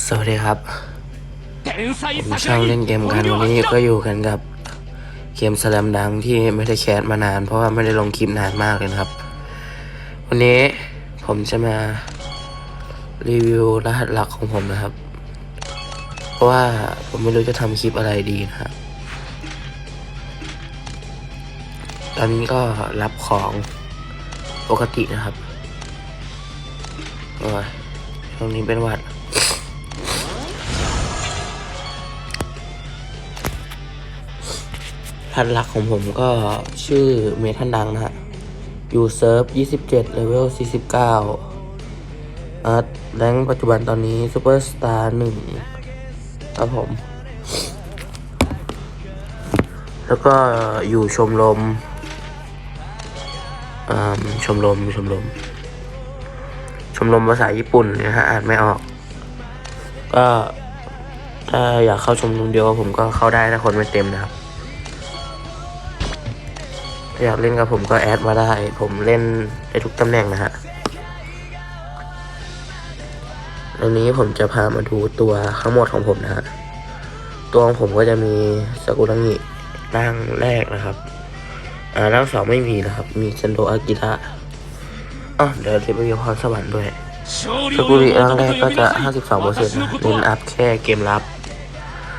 สวัสดีครับ ผมช่างเล่นเกมกันวันนี้ก็อยู่กันกับเกมสลัมดังที่ไม่ได้แคสมานาน เพราะว่าไม่ได้ลงคลิปนานมากเลยครับ วันนี้ผมจะมารีวิวรหัสหลักของผมนะครับ เพราะว่าผมไม่รู้จะทำคลิปอะไรดีนะครับตอนนี้ก็รับของปกตินะครับโอ้ยตรงนี้เป็นวัด พันหลักของผมก็ชื่อเมทันดังนะฮะอยู่เซิร์ฟ 27 เลเวล 49อาร์ตแรงปัจจุบันตอนนี้ซูเปอร์สตาร์หนึ่งครับผม แล้วก็อยู่ชมรมอ่าชมรมชมรม ชมรมภาษาญี่ปุ่นนะฮะอ่านไม่ออก ก็ถ้าอยากเข้าชมรมเดียวกับผมก็เข้าได้ถ้าคนไม่เต็มนะครับ อยากเล่นกับผมก็แอดมาได้ ผมเล่นได้ทุกตำแหน่งนะฮะวันนี้ผมจะพามาดูตัวทั้งหมดของผมนะฮะ ตัวของผมก็จะมีสกุลังิตั้งแรกนะครับ อ่าตั้งสองไม่มีนะครับ มีเซนโดอากิระอ๋อเดี๋ยวจะไปยพรสวรรค์ด้วยสกุลิตั้งแรกก็จะ 52เปอร์เซ็นต์เน้นอัพแค่เกมรับ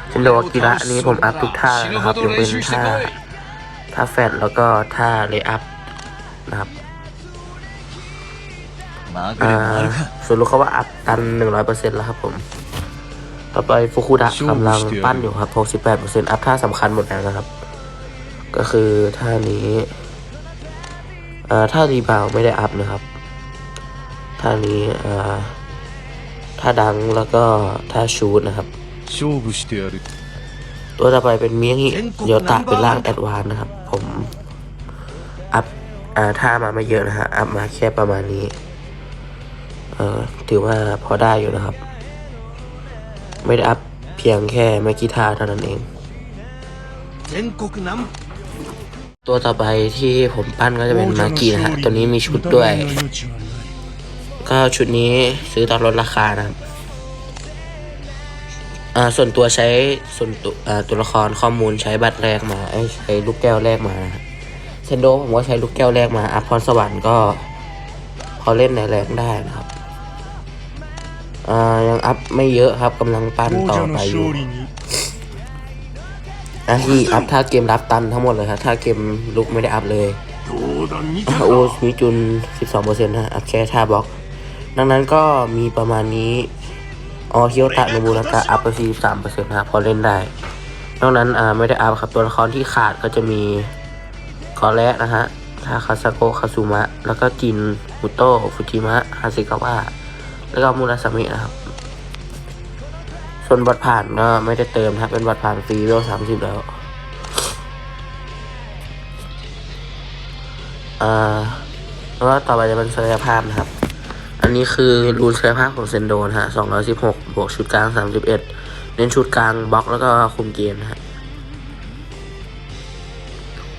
เซนโดอากิระนี้ผมอัพทุกท่านะครับยกเว้นท่า ท่าแฟดแล้วก็ท่าเลย์อัพนะครับส่วนลูกเขาว่าอัพตันหนึ่งร้อยเปอร์เซ็นต์แล้วครับผม ต่อไปฟุคุดะกำลังปั้นอยู่ครับหกสิบแปดเปอร์เซ็นต์อัพท่าสำคัญหมดแล้วนะครับ ก็คือท่านี้อ่าท่ารีบาวไม่ได้อัพนะครับ ท่านี้ท่าดังแล้วก็ท่าชูดนะครับชูบุสเตัวต่อไปเป็นเมียงฮิโยตะเป็นร่างแอดวานนะครับ ผมอัพท่ามาไม่เยอะนะฮะอัพมาแค่ประมาณนี้ เออถือว่าพอได้อยู่นะครับ ไม่ได้อัพเพียงแค่ไม่กี่ท่าเท่านั้นเอง ตัวต่อไปที่ผมปั้นก็จะเป็นมากีนะฮะตัวนี้มีชุดด้วย ก็ชุดนี้ซื้อตอนลดราคานะครับ อ่าส่วนตัวใช้ส่วนตัวอ่าตัวละครข้อมูลใช้บัตรแรกมาใช้ลูกแก้วแรกมาเซนโดผมก็ใช้ลูกแก้วแรกมาอัพพรสวรรค์ก็พอเล่นในแรงได้นะครับอ่ายังอัพไม่เยอะครับกำลังปั้นต่อไปอยู่อะที่อัพท่าเกมรับตันทั้งหมดเลยครับท่าเกมลุกไม่ได้อัพเลยโอ้มิจุน 12%นะอัพแค่ท่าบล็อก ดังนั้นก็มีประมาณนี้ ออฮิโอตะโนบุนากะอัพไป43%นะครับพอเล่นได้ นอกนั้นอ่าไม่ได้อัพครับตัวละครที่ขาดก็จะมีกอแระนะฮะทาคาซาโกะคาซุมะ แล้วก็จินมุโตะฟุจิมะฮาซิกาวะแล้วก็มูราซามินะครับ ส่วนบัตรผ่านก็ไม่ได้เติมนะครับเป็นบัตรผ่านฟรีเวล30แล้วอ่าแล้วต่อไปจะเป็นศักยภาพนะครับ นี้คือรูนศักยภาพของเซนโดนะฮะ216บวกชุดกลาง31เน้นชุดกลางบล็อกแล้วก็คุมเกมนะฮะ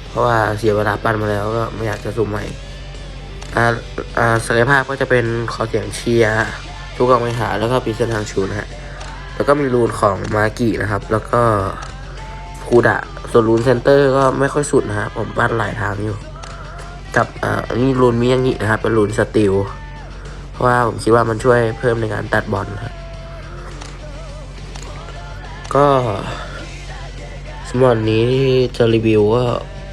เพราะว่าเสียเวลาปั้นมาแล้วก็ไม่อยากจะสุ่มใหม่อ่าอ่าศักยภาพก็จะเป็นขอเสียงเชียร์ทุกกองไปหาแล้วก็ปีเส้นทางชูนะฮะ แล้วก็มีรูนของมากินะครับ แล้วก็คูดะส่วนรูนเซนเตอร์ก็ไม่ค่อยสุดนะฮะผมปั้นหลายทางอยู่ กับอ่าอันนี้รูนมิยังงินะครับเป็นรูนสติล เพราะว่าผมคิดว่ามันช่วยเพิ่มในการตัดบอลครับก็สำหรับนี้ที่จะรีวิวก็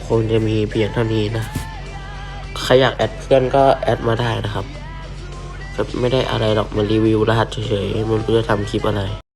คงจะมีเพียงเท่านี้นะใครอยากแอดเพื่อนก็แอดมาได้นะครับไม่ได้อะไรหรอกมารีวิวรหัสเฉยๆมันเพื่อทำคลิปอะไร